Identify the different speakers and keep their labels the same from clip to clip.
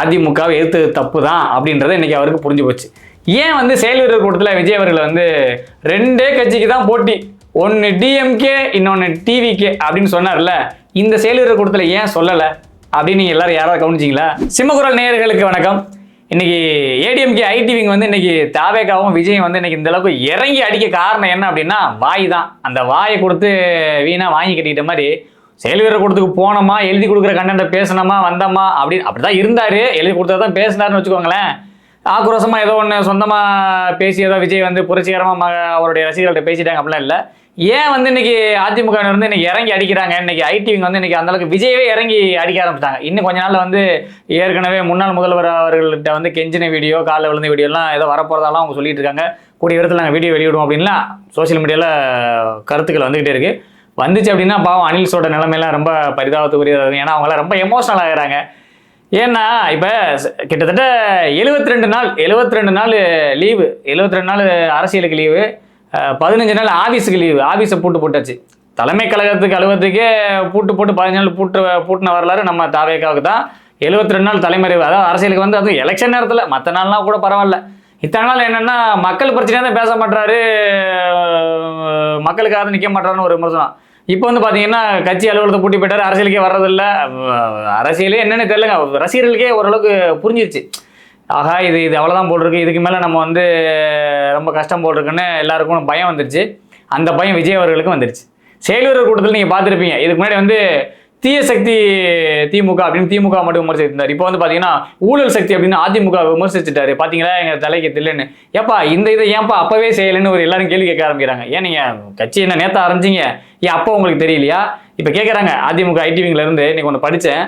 Speaker 1: அதிமுகவை எதிர்த்து தப்பு தான் அப்படின்றது இன்றைக்கி அவருக்கு புரிஞ்சு போச்சு. ஏன் வந்து செயல் வீரர் கூட்டத்தில் விஜய் அவர்கள் வந்து ரெண்டே கட்சிக்கு தான் போட்டி ஒன்று டிஎம்கே இன்னொன்று டிவிகே அப்படின்னு சொன்னார்ல இந்த செயல் வீரர் கூட்டத்தில் ஏன் சொல்லலை? அப்படின்னு நீங்கள் எல்லாரும் யாராவது கவனிச்சிங்களா? சிம்மகுரல் நேயர்களுக்கு வணக்கம். இன்னைக்கு ஏடிஎம்கே ஐடிவிங் வந்து இன்னைக்கு தாவேகாவும் விஜயும் வந்து இன்னைக்கு இந்த அளவுக்கு இறங்கி அடிக்க காரணம் என்ன அப்படின்னா வாய் தான். அந்த வாயை கொடுத்து வீணாக வாங்கி கட்டிக்கிட்ட மாதிரி செயல் வீரர் கூட்டத்துக்கு போனோமா எழுதி கொடுக்குற கண்டென்ட்டை பேசணுமா வந்தோமா அப்படின்னு அப்படிதான் இருந்தார். எழுதி கொடுத்தா தான் பேசினாருன்னு வச்சுக்கோங்களேன். ஆக்ரோஷமாக ஏதோ ஒன்று சொந்தமாக பேசி ஏதோ விஜய் வந்து புரட்சிகரமாக அவருடைய ரசிகர்கள்ட்ட பேசிட்டாங்க அப்படிலாம் இல்லை. ஏன் வந்து இன்னைக்கு அதிமுக வந்து இன்னைக்கு இறங்கி அடிக்கிறாங்க? இன்னைக்கு ஐடிவிங் வந்து இன்னைக்கு அந்த அளவுக்கு விஜயவே இறங்கி அடிக்க ஆரம்பிச்சிட்டாங்க. இன்னும் கொஞ்ச நாள் வந்து ஏற்கனவே முன்னாள் முதல்வர் அவர்கள்ட்ட வந்து கெஞ்சின வீடியோ காலைல விழுந்த வீடியோலாம் ஏதோ வரப்போறதாலாம் அவங்க சொல்லிட்டு இருக்காங்க. கூடிய விதத்தில் நாங்கள் வீடியோ வெளியிடுவோம் அப்படின்லாம் சோஷியல் மீடியாவில் கருத்துக்கள் வந்துகிட்டே இருக்குது வந்துச்சு அப்படின்னா பாவம் அனில்ஸோட நிலைமையெல்லாம் ரொம்ப பரிதாபத்துக்குரியதாக இருக்கும். ஏன்னா அவங்களாம் ரொம்ப எமோஷனல் ஆகிறாங்க. ஏன்னா இப்போ கிட்டத்தட்ட 72 ரெண்டு நாள் 72 ரெண்டு நாள் லீவு 72 ரெண்டு நாள் அரசியலுக்கு லீவு பதினஞ்சு நாள் ஆஃபீஸுக்கு லீவு ஆஃபீஸை பூட்டு போட்டாச்சு. தலைமை கழகத்துக்கு அலுவலகத்துக்கே பூட்டு போட்டு பதினஞ்சு நாள் பூட்டு பூட்டின வரலாறு நம்ம தாவேக்காவுக்கு தான். 72 ரெண்டு நாள் தலைமறைவு. அதாவது அரசியலுக்கு வந்து அது எலெக்ஷன் நேரத்தில் மற்ற நாள்லாம் கூட பரவாயில்ல. இத்தனை நாள் என்னென்னா மக்கள் பிரச்சனையாக தான் பேச மாட்டாரு மக்களுக்காக நிற்க மாட்டாருன்னு ஒரு விமர்சனம். இப்போ வந்து பார்த்தீங்கன்னா கட்சி அலுவலகத்தை பூட்டி போயிட்டார். அரசியலுக்கே வர்றதில்ல. அரசியலே என்னன்னு தெரியலங்க. ரசிகர்களுக்கே ஓரளவுக்கு புரிஞ்சிருச்சு. ஆகா இது இது அவ்வளோதான் போட்டிருக்கு இதுக்கு மேலே நம்ம வந்து ரொம்ப கஷ்டம் போட்டிருக்குன்னு எல்லாருக்கும் பயம் வந்துருச்சு. அந்த பயம் விஜய் அவர்களுக்கும் வந்துருச்சு. செயலூர் கூட்டத்தில் நீங்கள் பார்த்துருப்பீங்க. இதுக்கு முன்னாடி வந்து தீய சக்தி திமுக அப்படின்னு திமுக மட்டும் விமர்சித்திருந்தார் இப்போ வந்து பார்த்தீங்கன்னா ஊழல் சக்தி அப்படின்னு அதிமுக விமர்சிச்சுட்டாரு. பார்த்தீங்களா எங்கள் தலைக்கு தில்லுன்னு. ஏப்பா இந்த இதை ஏன்ப்பா அப்பவே செய்யலைன்னு ஒரு எல்லாரும் கேள்வி கேட்க ஆரம்பிக்கிறாங்க. ஏன் நீங்கள் கட்சி என்ன நேத்த ஆரம்பிச்சிங்க ஏன் அப்போ உங்களுக்கு தெரியலையா? இப்போ கேட்குறாங்க அதிமுக ஐடிவிங்லேருந்து நீங்கள் ஒன்று படித்தேன்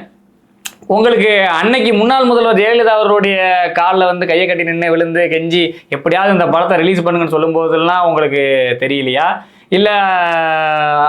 Speaker 1: உங்களுக்கு அன்னைக்கு முன்னாள் முதல்வர் ஜெயலலிதா அவருடைய காலில் வந்து கையை கட்டி நின்று விழுந்து கெஞ்சி எப்படியாவது இந்த படத்தை ரிலீஸ் பண்ணுங்கன்னு சொல்லும்போதெல்லாம் உங்களுக்கு தெரியலையா? இல்லை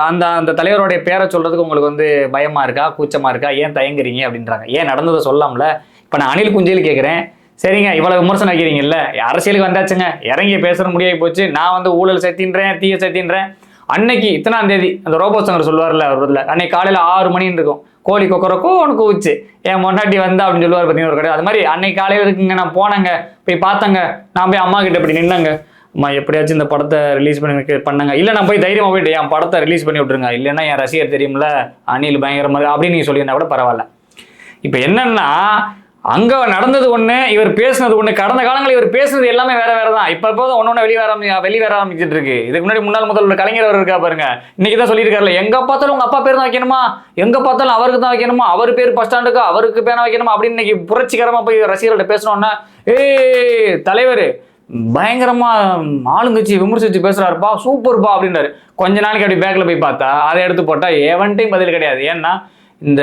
Speaker 1: அந்த அந்த தலைவருடைய பேரை சொல்கிறதுக்கு உங்களுக்கு வந்து பயமாக இருக்கா? கூச்சமாக இருக்கா? ஏன் தயங்குறீங்க? அப்படின்றாங்க. ஏன் நடந்ததை சொல்லாம்ல? இப்போ நான் அனில் குஞ்சேல் கேட்குறேன் சரிங்க இவ்வளோ விமர்சனம் வைக்கிறீங்கல்ல அரசியலுக்கு வந்தாச்சுங்க. இறங்கி பேசுகிற முடியாகி போச்சு. நான் வந்து ஊழல் சத்தின்றேன் தீய சத்தின்றேன். அன்னைக்கு இத்தனாம் தேதி அந்த ரோபோ சங்கர் சொல்லுவார்ல ஒரு இதில் அன்னைக்கு காலையில் ஆறு மணின்னு இருக்கும் கோழி கொக்கரக்கோ உனக்கு ஊச்சு என் முன்னாடி வந்தா? அப்படின்னு சொல்லுவார் பார்த்தீங்கன்னா ஒரு கடை அது மாதிரி அன்னைக்கு காலையில் இருக்குங்க நான் போனேங்க போய் பார்த்தேங்க. நான் போய் அம்மா கிட்ட இப்படி நின்னங்க. அம்மா எப்படியாச்சும் இந்த படத்தை ரிலீஸ் பண்ணி பண்ணுங்க. இல்லை நான் போய் தைரியமாக போயிட்டு என் படத்தை ரிலீஸ் பண்ணி விட்ருங்க இல்லைன்னா என் ரசிகர் தெரியும்ல அனில் பயங்கரமாக அப்படின்னு நீங்கள் சொல்லியிருந்தா கூட பரவாயில்ல. இப்போ என்னன்னா அங்கே நடந்தது ஒன்று இவர் பேசுனது ஒன்று கடந்த காலங்களில் இவர் பேசுனது எல்லாமே வேற வேற தான். இப்ப இப்போ ஒன்னு ஒன்று வெளியே வர ஆரம்பி- வெளியே வர ஆரம்பிச்சிட்டு இருக்கு. இதுக்கு முன்னாடி முன்னாள் முதல்வர் கலைஞர் அவர் இருக்கா பாருங்க. இன்னைக்கு தான் சொல்லியிருக்காருல எங்கே பார்த்தாலும் உங்கள் அப்பா பேர் தான் வைக்கணுமா? எங்கே பார்த்தாலும் அவருக்கு தான் வைக்கணுமா? அவர் பேர் பஸ் ஸ்டாண்டுக்கு அவருக்கு பேனா வைக்கணுமா? அப்படின்னு இன்னைக்கு புரட்சிகரமாக போய் ரசிகர்கள்ட்ட பேசணும்னா ஏய் தலைவர் பயங்கரமா ஆளுங்கட்சி விமர்சிச்சு பேசுறாருப்பா சூப்பர்ப்பா அப்படின்றாரு கொஞ்ச நாளைக்கு அப்படி பேக்கில் போய் பார்த்தா அதை எடுத்து போட்டால் எவன்ட்டையும் பதில் கிடையாது. ஏன்னா இந்த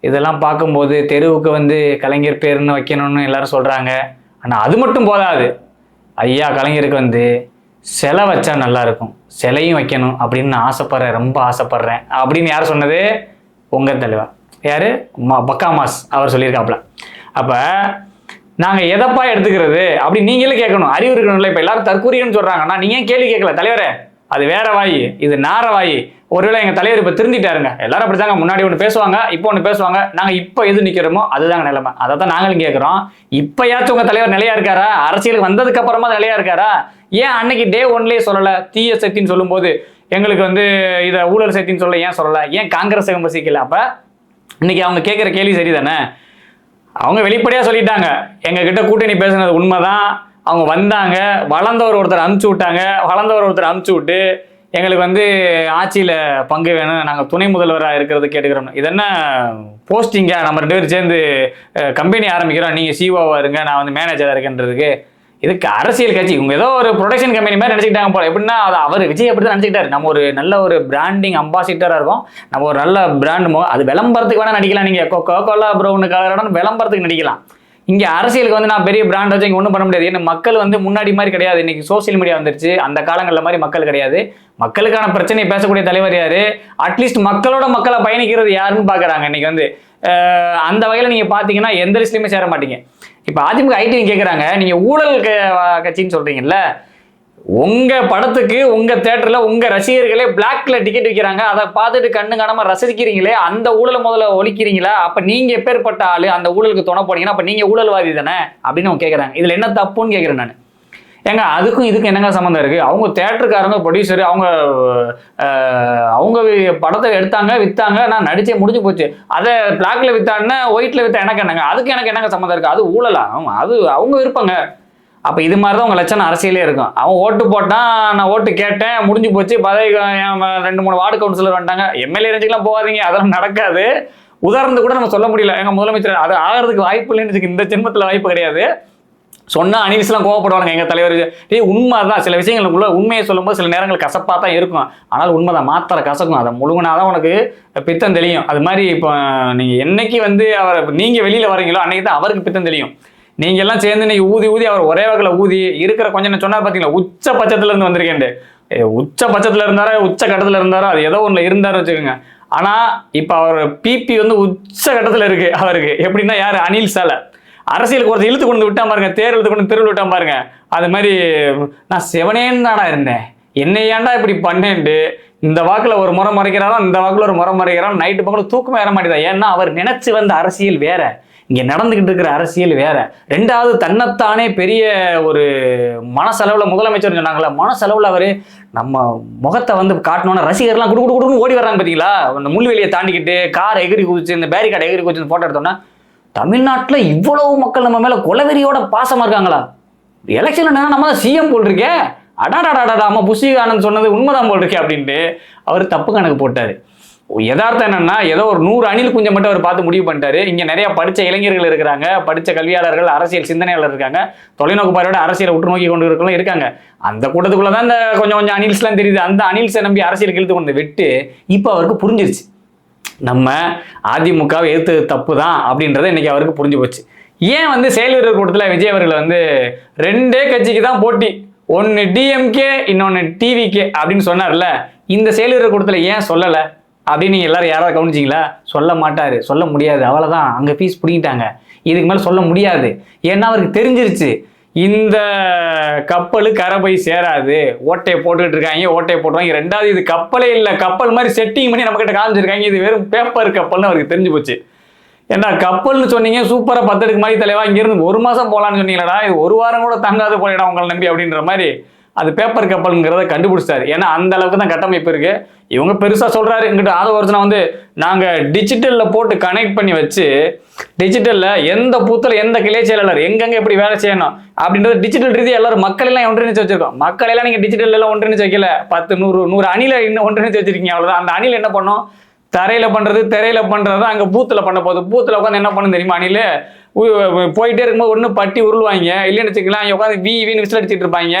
Speaker 1: இதெல்லாம் பார்க்கும்போது தெருவுக்கு வந்து கலைஞர் பேர்னு வைக்கணும்னு எல்லாரும் சொல்றாங்க. ஆனால் அது மட்டும் போதாது. ஐயா கலைஞருக்கு வந்து சிலை வச்சா நல்லா இருக்கும். சிலையும் வைக்கணும் அப்படின்னு நான் ரொம்ப ஆசைப்படுறேன். அப்படின்னு யார் சொன்னது? உங்க தலைவர். யாரு? மா பக்கா மாஸ். அவர் சொல்லியிருக்காப்புல. அப்போ நாங்க எதப்பா எடுத்துக்கிறது அப்படி நீங்களும் கேட்கணும். அறிவு இருக்கணும்ல இப்ப எல்லாரும் தற்கூரியன்னு சொல்றாங்கன்னா நீங்கள் ஏன் கேள்வி கேட்கல? தலைவரே அது வேற வாய் இது நார வாய். ஒருவேளை எங்க தலைவர் இப்ப திருந்திட்டாருங்க. எல்லாரும் அப்படித்தாங்க முன்னாடி ஒன்று பேசுவாங்க இப்போ ஒன்று பேசுவாங்க. நாங்க இப்போ எது நிக்கிறோமோ அதுதாங்க நிலைமை. அதை தான் நாங்களும் கேட்குறோம். இப்பயாச்சும் உங்க தலைவர் நிலையா இருக்காரா? அரசியலுக்கு வந்ததுக்கு அப்புறமா நிலையா இருக்காரா? ஏன் அன்னைக்கு டே ஒன்லயே சொல்லல? தீய சக்தின்னு சொல்லும்போது எங்களுக்கு வந்து இதை ஊழல் சக்தின்னு சொல்ல ஏன் சொல்லல? ஏன் காங்கிரஸ் விமர்சிக்கல அப்ப இன்னைக்கு அவங்க கேட்குற கேள்வி சரிதானே? அவங்க வெளிப்படையாக சொல்லிட்டாங்க. எங்ககிட்ட கூட்டணி பேசுனது உண்மைதான். அவங்க வந்தாங்க. வளர்ந்தவர் ஒருத்தர் அனுப்பிச்சி விட்டாங்க. வளர்ந்தவர் ஒருத்தர் அனுப்பிச்சி விட்டு எங்களுக்கு வந்து ஆட்சியில் பங்கு வேணும் நாங்கள் துணை முதல்வராக இருக்கிறது கேட்டுக்கிறோம். இது என்ன போஸ்டிங்கா நம்ம ரெண்டு பேரும் சேர்ந்து கம்பெனி ஆரம்பிக்கிறோம். நீங்கள் சிஓவாக இருங்க. நான் வந்து மேனேஜராக இருக்கேன்றதுக்கு. இதுக்கு அரசியல் கட்சி இவங்க ஏதோ ஒரு ப்ரொடக்ஷன் கம்பெனி மாதிரி நினச்சிக்கிட்டாங்க போல. எப்படின்னா அது அவர் விஜய் அப்படி தான் நினச்சிக்கிட்டாரு. நம்ம ஒரு நல்ல ஒரு பிராண்டிங் அம்பாசிட்டராக இருக்கும். நம்ம ஒரு நல்ல பிராண்ட் அது விளம்பரத்துக்கு வேணால் நடிக்கலாம் நீங்கள் கோகோ கோலா ப்ரௌனு கலரான விளம்பரத்துக்கு நடிக்கலாம். இங்கே அரசியலுக்கு வந்து நான் பெரிய பிராண்ட் வச்சு இங்கே ஒன்றும் பண்ண முடியாது. ஏன்னா மக்கள் வந்து முன்னாடி மாதிரி கிடையாது. இன்னைக்கு சோஷியல் மீடியா வந்துருச்சு. அந்த காலங்களில் மாதிரி மக்கள் கிடையாது. மக்களுக்கான பிரச்சனையை பேசக்கூடிய தலைவர் யாரு? அட்லீஸ்ட் மக்களோட மக்களை பயணிக்கிறது யாருன்னு பார்க்குறாங்க இன்னைக்கு வந்து. அந்த வகையில் நீங்கள் பார்த்தீங்கன்னா எந்த லிஸ்ட்லையுமே சேர மாட்டீங்க. இப்போ அதிமுக ஐடி கேட்குறாங்க நீங்கள் ஊழல் க- கட்சின்னு சொல்கிறீங்கல்ல உங்கள் படத்துக்கு உங்கள் தேட்டரில் உங்கள் ரசிகர்களே பிளாக்ல டிக்கெட் விற்கிறாங்க அதை பார்த்துட்டு கண்ணு காணாமல் ரசிக்கிறீங்களே அந்த ஊழலை முதல்ல ஒழிக்கிறீங்களா? அப்போ நீங்கள் எப்பேற்பட்ட ஆள்? அந்த ஊழலுக்கு துணை போனீங்கன்னா அப்போ நீங்கள் ஊழல்வாதி தானே? அப்படின்னு அவங்க கேட்குறாங்க இதில் என்ன தப்புன்னு கேட்குறேன் நான். ஏங்க அதுக்கும் இதுக்கும் என்னங்க சம்மந்தம் இருக்குது அவங்க தேட்டருக்காரங்க ப்ரொடியூசர் அவங்க அவங்க படத்தை எடுத்தாங்க விற்றாங்க நான் நடிச்சே முடிஞ்சு போச்சு. அதை பிளாக்ல விற்றாங்கன்னா ஒயிட்ல விற்றா எனக்கு என்னங்க? அதுக்கு எனக்கு என்னங்க சம்மந்தம் இருக்குது அது ஊழலாம் அது அவங்க விருப்பங்க. அப்போ இது மாதிரி தான் உங்க லட்சணம் அரசியலே இருக்கும். அவன் ஓட்டு போட்டான் நான் ஓட்டு கேட்டேன் முடிஞ்சு போச்சு பதவி ரெண்டு மூணு வார்டு கவுன்சிலர் வந்துட்டாங்க. எம்எல்ஏ ரேஞ்சுக்கெல்லாம் போகாதீங்க அதெல்லாம் நடக்காது. உதாரணத்துக்கு கூட நம்ம சொல்ல முடியல. எங்க முதலமைச்சர் அது ஆகிறதுக்கு வாய்ப்பு இல்லைன்னு இந்த ஜென்மத்தில் வாய்ப்பு கிடையாது. சொன்னா அனில்ஸ்லாம் கோவப்படுவாங்க எங்க தலைவர். டேய் உண்மை தான் சில விஷயங்களுக்குள்ள உண்மையை சொல்லும்போது சில நேரங்கள் கசப்பாக தான் இருக்கும். ஆனால் உண்மைதான். மாத்திரை கசக்கும். அதை முழுங்கினாதான் உனக்கு பித்தம் தெளியும். அது மாதிரி இப்போ நீங்க என்னைக்கு வந்து அவர் நீங்க வெளியில வரீங்களோ அன்னைக்கு தான் அவருக்கு பித்தம் தெளியும். நீங்க எல்லாம் சேர்ந்து இன்னைக்கு ஊதி ஊதி அவர் ஒரே வகையில் ஊதி இருக்கிற கொஞ்சம் நான் சொன்னார் பார்த்தீங்களா உச்ச பட்சத்துல இருந்து வந்திருக்கேன் உச்ச பட்சத்துல இருந்தாரா உச்ச கட்டத்துல இருந்தாரா? அது ஏதோ ஒன்று இருந்தாரு வச்சுக்கோங்க. ஆனா இப்ப அவர் பிபி வந்து உச்ச கட்டத்துல இருக்கு அவருக்கு. எப்படின்னா யாரு? அனில் சாலை. அரசியலுக்கு ஒருத்தர் இழுத்து கொண்டு விட்டா பாருங்க தேர் இழுத்து கொண்டு தெருவில் விட்டா பாருங்க. அது மாதிரி நான் செவனேன்னு தானா இருந்தேன். என்னை ஏன்டா இப்படி பண்ணேன்ட்டு. இந்த வாக்குல ஒரு முறை மறைக்கிறாரோ? இந்த வாக்குல ஒரு முறை மறைக்கிறான் நைட்டு பக்கம் தூக்கமே ஏற மாட்டேதான் ஏன்னா அவர் நினைச்சு வந்த அரசியல் வேற. இங்கே நடந்துகிட்டு இருக்கிற அரசியல் வேற. ரெண்டாவது தன்னைத்தானே பெரிய ஒரு மனசளவில் முதலமைச்சர் சொன்னாங்களே மனசளவில் அவர் நம்ம முகத்தை வந்து காட்டணும்னா ரசிகர்லாம் குடு குடு குடுன்னு ஓடி வர்றாங்க பார்த்தீங்களா அந்த முள்வெளியை தாண்டிக்கிட்டு கார் எகிரி குதிச்சு இந்த பேரிகார்டு எகிரி குதிச்சு போட்டோ எடுத்தோம்னா தமிழ்நாட்டில் இவ்வளவு மக்கள் நம்ம மேலே கொலவெறியோட பாசமாக இருக்காங்களா? எலெக்ஷன் என்ன நம்ம தான் சிஎம் போட்டிருக்கேன் இருக்கே அடாடாடாடா அம்மா புஷி ஆனந்த் சொன்னது உண்மைதான் போல் இருக்கே அப்படின்ட்டு அவர் தப்பு கணக்கு போட்டாரு. யதார்த்தம் என்னன்னா ஏதோ ஒரு நூறு அணில் குஞ்சம் மட்டும் அவர் பார்த்து முடிவு பண்ணிட்டாரு. இங்கே நிறைய படித்த இளைஞர்கள் இருக்கிறாங்க படித்த கல்வியாளர்கள் அரசியல் சிந்தனையாளர் இருக்காங்க தொலைநோக்கு பார்வையோட அரசியலை உற்று நோக்கி கொண்டு இருக்கலாம் இருக்காங்க. அந்த கூட்டத்துக்குள்ள தான் இந்த கொஞ்சம் கொஞ்சம் அணில்ஸ்லாம் தெரியுது. அந்த அணில்ஸை நம்பி அரசியல் இழுத்து கொண்டு விட்டு இப்போ அவருக்கு புரிஞ்சிருச்சு. நம்ம அதிமுகவை எதிர்த்து தப்பு தான் அப்படின்றத இன்னைக்கு அவருக்கு புரிஞ்சு போச்சு. ஏன் வந்து செயல் வீரர் கூட்டத்தில் விஜய் அவர்கள் வந்து ரெண்டே கட்சிக்கு தான் போட்டி ஒன்று டிஎம்கே இன்னொன்று டிவிகே அப்படின்னு சொன்னார்ல? இந்த செயல் வீரர் கூட்டத்தில் ஏன் சொல்லலை? அப்படின்னு நீங்கள் எல்லாரும் யாராவது கவனிச்சிங்களா? சொல்ல மாட்டார் சொல்ல முடியாது. அவ்வளோதான் அங்கே ஃபீஸ் பிடிங்கிட்டாங்க. இதுக்கு மேலே சொல்ல முடியாது. ஏன்னா அவருக்கு தெரிஞ்சிருச்சு. இந்த கப்பல் கரை போய் சேராது. ஓட்டையை போட்டுக்கிட்டு இருக்காங்க ஓட்டையை போட்டுருவாங்க. ரெண்டாவது இது கப்பலே இல்லை. கப்பல் மாதிரி செட்டிங் பண்ணி நம்மக்கிட்ட காமிச்சிருக்காங்க. இது வெறும் பேப்பர் கப்பல்னு அவருக்கு தெரிஞ்சு போச்சு. ஏன்னா கப்பல்னு சொன்னீங்க சூப்பராக பத்தெடுக்கு மாதிரி தலைவா இங்கேருந்து ஒரு மாதம் போகலான்னு சொன்னீங்களடா. இது ஒரு வாரம் கூட தங்காது போயிடா உங்களை நம்பி அப்படின்ற மாதிரி. அது பேப்பர் கப்பல்ங்கிறத கண்டுபிடிச்சாரு ஏன்னா அந்த அளவுக்கு தான் கட்டமைப்பு இருக்கு. இவங்க பெருசா சொல்றாரு. எங்கிட்ட ஆத வந்து நாங்க டிஜிட்டல்ல போட்டு கனெக்ட் பண்ணி வச்சு டிஜிட்டல்ல எந்த பூத்துல எந்த கிளை செயலாளர் எங்கெங்க எப்படி வேலை செய்யணும் அப்படின்றது டிஜிட்டல் ரீதியாக எல்லாரும் மக்கள் எல்லாம் ஒன்றிணைச்சு வச்சிருக்கோம். மக்கள் எல்லாம் நீங்க டிஜிட்டல் எல்லாம் ஒன்றிணைச்சு வைக்கல. பத்து நூறு நூறு அணில இன்னும் ஒன்றிணைச்சு வச்சிருக்கீங்க அவ்வளவுதான். அந்த அணில் என்ன பண்ணும்? தரையில பண்றது திரையில பண்றது அங்க பூத்துல பண்ண போகுது. பூத்துல உட்காந்து என்ன பண்ணு தெரியுமா அணில்? போயிட்டே இருக்கும்போது ஒண்ணு பட்டி உருள்வாங்க. இல்லைன்னு வச்சுக்கலாம் உட்காந்து வி வின்னு விசில் அடிச்சிட்டு இருப்பாங்க.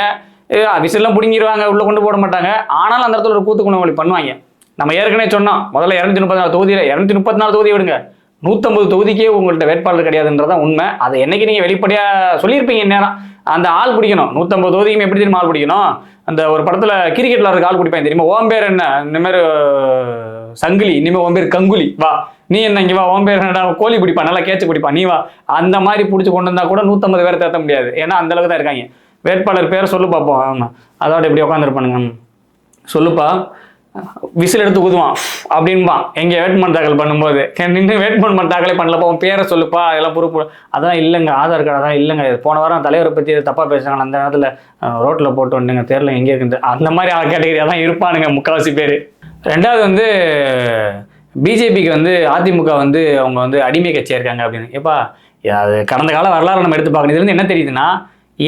Speaker 1: விசிலாம் பிடுங்கிடுவாங்க உள்ளே கொண்டு போட மாட்டாங்க. ஆனாலும் அந்த இடத்துல ஒரு கூத்து குணவழி பண்ணுவாங்க. நம்ம ஏற்கனவே சொன்னோம் முதல்ல இரநூத்தி முப்பத்தி நாலு தொகுதியில் இரநூத்தி முப்பத்தி நாலு தொகுதி விடுங்க. நூற்றம்பது தொகுதிக்கே உங்கள்கிட்ட வேட்பாளர் கிடையாதுன்றதான் உண்மை. அதை என்னைக்கு நீங்கள் வெளிப்படையாக சொல்லியிருப்பீங்க நேரம் அந்த ஆள் பிடிக்கணும். நூற்றம்பது தொகுதிக்கும் எப்படி தெரியுமா ஆள் பிடிக்கணும்? அந்த ஒரு படத்தில் கிரிக்கெட்டில் இருக்க ஆள் பிடிப்பாங்க தெரியுமா? ஓம் பேர் என்ன? இந்த மாதிரி அஹ், சங்கிலி இனிமேல் ஓம் பேர் கங்குலி. வா. நீ என்ன இங்கே வா ஓம் பேர் என்னடா கோழி பிடிப்பா நல்லா கேச்சு பிடிப்பா நீ வா. அந்த மாதிரி பிடிச்சி கொண்டு வந்தால் கூட நூற்றம்பது பேர் தேர்த்த முடியாது. ஏன்னா அந்த அளவுக்கு தான் இருக்காங்க. வேட்பாளர் பேரை சொல்லு பார்ப்போம் ஆமாம் அதோட இப்படி உட்காந்துருப்பானுங்க சொல்லுப்பா. விசில் எடுத்து ஊதுவான் அப்படின்பான் எங்கே வேட்புமனு தாக்கல் பண்ணும்போது. நின்று வேட்புமனு தாக்கலே பண்ணலப்பா உன் பேரை சொல்லுப்பா. அதெல்லாம் பொறுப்பு. அதான் இல்லைங்க. ஆதார் கார்டு அதான் இல்லைங்க. போன வாரம் தலைவரை பற்றி தப்பாக பேசுறாங்க. அந்த நேரத்தில் ரோட்டில் போட்டு வந்துங்க தெரியல எங்கே இருக்குது அந்த மாதிரி கேட்டகரியாக தான் இருப்பானுங்க முக்கால்வாசி பேர். ரெண்டாவது வந்து பிஜேபிக்கு வந்து அதிமுக வந்து அவங்க வந்து அடிமை கட்சியாக இருக்காங்க அப்படின்னு. ஏப்பா அது கடந்த கால வரலாறு நம்ம எடுத்து பார்க்கணும். என்ன தெரியுதுன்னா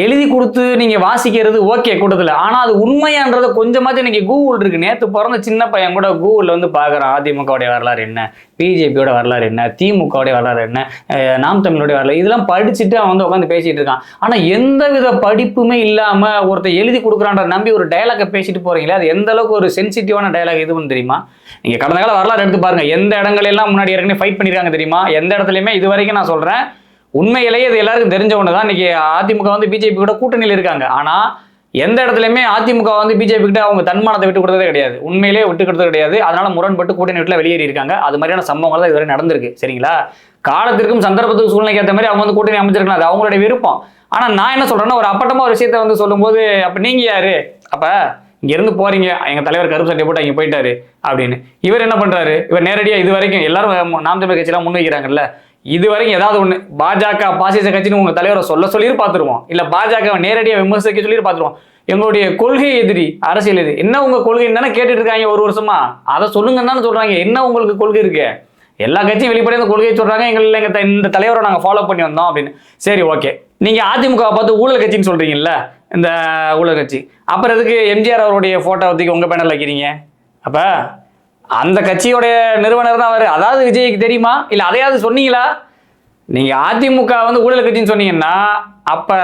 Speaker 1: எழுதி கொடுத்து நீங்க வாசிக்கிறது ஓகே கூட்டத்தில். ஆனா அது உண்மையான்றத கொஞ்சமாச்சும் இன்னைக்கு கூகுள் இருக்கு. நேத்து பிறந்த சின்ன பையன் கூட கூகுளில் வந்து பார்க்குறான் அதிமுகவுடைய வரலாறு என்ன? பிஜேபியோட வரலாறு என்ன? திமுகவுடைய வரலாறு என்ன? நாம் தமிழோடைய வரலாறு. இதெல்லாம் படிச்சுட்டு அவன் வந்து உட்காந்து பேசிட்டு இருக்கான். ஆனா எந்த வித படிப்புமே இல்லாம ஒருத்தர் எழுதி கொடுக்குறான்ற நம்பி ஒரு டயலாக பேசிட்டு போறீங்களே அது எந்த அளவுக்கு ஒரு சென்சிட்டிவான டயலாக் எதுவும் தெரியுமா? நீங்க கடந்த கால வரலாறு எடுத்து பாருங்க. எந்த இடங்கள் எல்லாம் முன்னாடி ஏற்கனவே ஃபைட் பண்ணிருக்காங்க தெரியுமா? எந்த இடத்துலையுமே இது வரைக்கும் நான் சொல்றேன். உண்மையிலேயே இது எல்லாருக்கும் தெரிஞ்ச ஒன்று தான் இன்னைக்கு அதிமுக வந்து பிஜேபி கூட கூட்டணியில் இருக்காங்க. ஆனா எந்த இடத்துலையுமே அதிமுக வந்து பிஜேபி கிட்ட அவங்க தன்மானத்தை விட்டு கொடுத்ததே கிடையாது. உண்மையிலேயே விட்டு கொடுத்தது கிடையாது. அதனால முரண்பட்டு கூட்டணி வீட்டில் வெளியேறி இருக்காங்க. அது மாதிரியான சம்பவங்கள் தான் இதுவரை நடந்திருக்கு. சரிங்களா? காலத்திற்கும் சந்தர்ப்பத்துக்கு சூழ்நிலைக்கு ஏற்ற மாதிரி அவங்க வந்து கூட்டணி அமைச்சிருக்கலாம் அது அவங்களுடைய விருப்பம். ஆனால் நான் என்ன சொல்றேன்னா ஒரு அப்பட்டமா ஒரு விஷயத்த வந்து சொல்லும்போது அப்போ நீங்க யாரு? அப்ப இங்க இருந்து போறீங்க. எங்க தலைவர் கருப்பு சட்டை போட்டு அங்கே போயிட்டாரு. அப்படின்னு. இவர் என்ன பண்றாரு? இவர் நேரடியாக இது வரைக்கும் எல்லாரும் நாம் தமிழ் கட்சியெல்லாம் முன்வைக்கிறாங்கல்ல. இது வரைக்கும் ஏதாவது ஒன்று பாஜக பாசிச கட்சின்னு உங்கள் தலைவரை சொல்ல சொல்லி பார்த்துருவோம். இல்லை பாஜக நேரடியாக விமர்சிக்க சொல்லி பார்த்துருவோம். எங்களுடைய கொள்கை எதிரி அரசியல் எதிரி என்ன உங்கள் கொள்கை தானே கேட்டுட்டு இருக்காங்க ஒரு வருஷமா? அதை சொல்லுங்கன்னு தானே சொல்கிறாங்க என்ன உங்களுக்கு கொள்கை இருக்கு? எல்லா கட்சியும் வெளிப்படையாக இந்த கொள்கையை சொல்கிறாங்க எங்களை எங்கள் த- இந்த தலைவரை நாங்கள் ஃபாலோ பண்ணி வந்தோம் அப்படின்னு. சரி ஓகே நீங்கள் அதிமுக பார்த்து ஊழல் கட்சின்னு சொல்கிறீங்கல்ல இந்த ஊழல் கட்சி. அப்புறம் எதுக்கு எம்ஜிஆர் அவருடைய ஃபோட்டோ தூக்கி உங்கள் பேனர்ல வைக்கிறீங்க? அப்போ அந்த கட்சியோடைய நிறுவனர் தான் அவர். அதாவது விஜய்க்கு தெரியுமா? இல்லை அதையாவது சொன்னீங்களா? நீங்கள் அதிமுக வந்து ஊழல் கட்சின்னு சொன்னீங்கன்னா அப்போ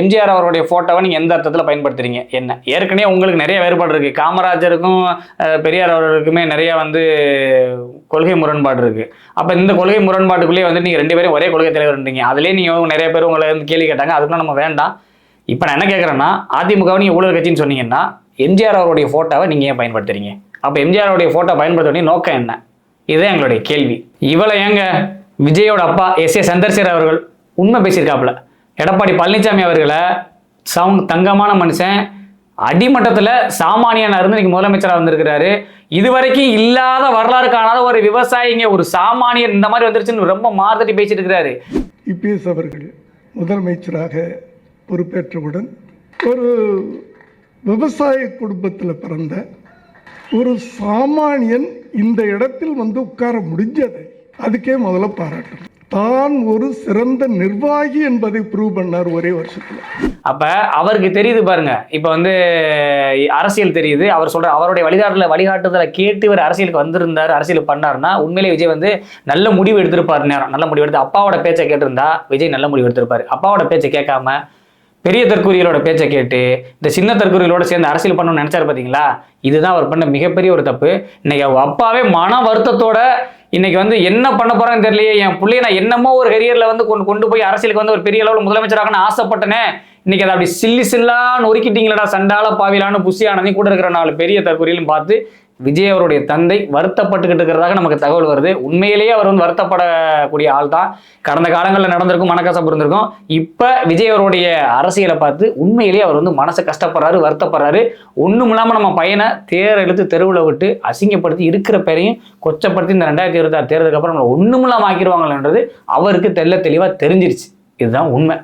Speaker 1: எம்ஜிஆர் அவருடைய ஃபோட்டோவை நீங்கள் எந்த அர்த்தத்தில் பயன்படுத்துறீங்க? என்ன? ஏற்கனவே உங்களுக்கு நிறைய வேறுபாடு இருக்குது காமராஜருக்கும் பெரியார் அவர்களுக்குமே நிறைய வந்து கொள்கை முரண்பாடு இருக்குது அப்போ இந்த கொள்கை முரண்பாட்டுக்குள்ளேயே வந்து நீங்கள் ரெண்டு பேரும் ஒரே கொள்கை தலைவர்ன்றீங்க. அதுலேயே நீங்கள் நிறைய பேர் உங்களை வந்து கேள்வி கேட்டாங்க. அதுக்குலாம் நம்ம வேண்டாம். இப்போ நான் என்ன கேட்குறேன்னா அதிமுகவை நீங்கள் ஊழல் கட்சின்னு சொன்னீங்கன்னா எம்ஜிஆர் அவருடைய ஃபோட்டோவை நீங்கள் ஏன் பயன்படுத்துறீங்க? அப்போ எம்ஜிஆர் ஃபோட்டோ பயன்படுத்த நோக்கம் என்ன? இதுதான் எங்களுடைய கேள்வி. இவளை ஏங்க? விஜயோட அப்பா எஸ் ஏ சந்தர்சேர் அவர்கள் உண்மை பேசியிருக்காப்புல. எடப்பாடி பழனிசாமி அவர்களை சவுங் தங்கமான மனுஷன் அடிமட்டத்தில் சாமானியனாக இருந்து இன்னைக்கு முதலமைச்சராக வந்திருக்கிறாரு. இதுவரைக்கும் இல்லாத வரலாறு காணாத ஒரு விவசாயிங்க ஒரு சாமானியன் இந்த மாதிரி வந்துருச்சுன்னு ரொம்ப மாறுதட்டி பேசிட்டு இருக்கிறாரு
Speaker 2: இபிஎஸ் அவர்கள் முதலமைச்சராக பொறுப்பேற்றவுடன் ஒரு விவசாய குடும்பத்தில் பிறந்த ஒரு சாமானியன் இந்த இடத்தில் வந்து உட்கார முடிஞ்சது அதுக்கே முதல்ல பாராட்டணும். தான் ஒரு சிறந்த நிர்வாகி என்பதை ப்ரூவ் பண்ணார் ஒரே வருஷத்துல.
Speaker 1: அப்ப அவருக்கு தெரியுது பாருங்க. இப்ப வந்து அரசியல் தெரியுது. அவர் சொல்ற அவருடைய வழிகாட்டுல வழிகாட்டுதலை கேட்டு இவர் அரசியலுக்கு வந்திருந்தாரு அரசியல் பண்ணாருன்னா உண்மையிலே விஜய் வந்து நல்ல முடிவு எடுத்திருப்பாரு நேரம். நல்ல முடிவு எடுத்து அப்பாவோட பேச்சை கேட்டிருந்தா விஜய் நல்ல முடிவு எடுத்திருப்பாரு. அப்பாவோட பேச்சை கேட்காம பெரிய தற்கூரிகளோட பேச்சை கேட்டு இந்த சின்ன தற்கூரிகளோட சேர்ந்து அரசியல் பண்ணணும்னு நினைச்சாரு பாத்தீங்களா? இதுதான் அவர் பண்ண மிகப்பெரிய ஒரு தப்பு. இன்னைக்கு அவங்க அப்பாவே மன வருத்தத்தோட இன்னைக்கு வந்து என்ன பண்ண போறான்னு தெரியலையே என் பிள்ளைய நான் என்னமோ ஒரு கரியர்ல வந்து கொண்டு கொண்டு போய் அரசியலுக்கு வந்து ஒரு பெரிய அளவில் முதலமைச்சராகனு ஆசைப்பட்டனே. இன்னைக்கு அதை அப்படி சில்லி சில்லான்னு நொறுக்கிட்டீங்களடா சண்டால பாவிலான்னு புசியானதையும் கூட இருக்கிற நாலு பெரிய தற்கொலையிலும் பார்த்து விஜய் அவருடைய தந்தை வருத்தப்பட்டுக்கிட்டு இருக்கிறதாக நமக்கு தகவல் வருது. உண்மையிலேயே அவர் வந்து வருத்தப்படக்கூடிய ஆள் தான். கடந்த காலங்களில் நடந்திருக்கும் மனக்கசப்பு இருந்திருக்கும். இப்போ விஜய் அவருடைய அரசியலை பார்த்து உண்மையிலேயே அவர் வந்து மனசை கஷ்டப்படுறாரு வருத்தப்படுறாரு. ஒன்றும் இல்லாமல் நம்ம பையனை தேரெழுத்து தெருவில் விட்டு அசிங்கப்படுத்தி இருக்கிற பேரையும் கொச்சப்படுத்தி இந்த ரெண்டாயிரத்தி இருபத்தாறு தேர்தலுக்கு அப்புறம் நம்மளை ஒன்றும் இல்லாமல் ஆக்கிடுவாங்கன்றது அவருக்கு தெல்ல தெளிவாக தெரிஞ்சிருச்சு. இதுதான் உண்மை.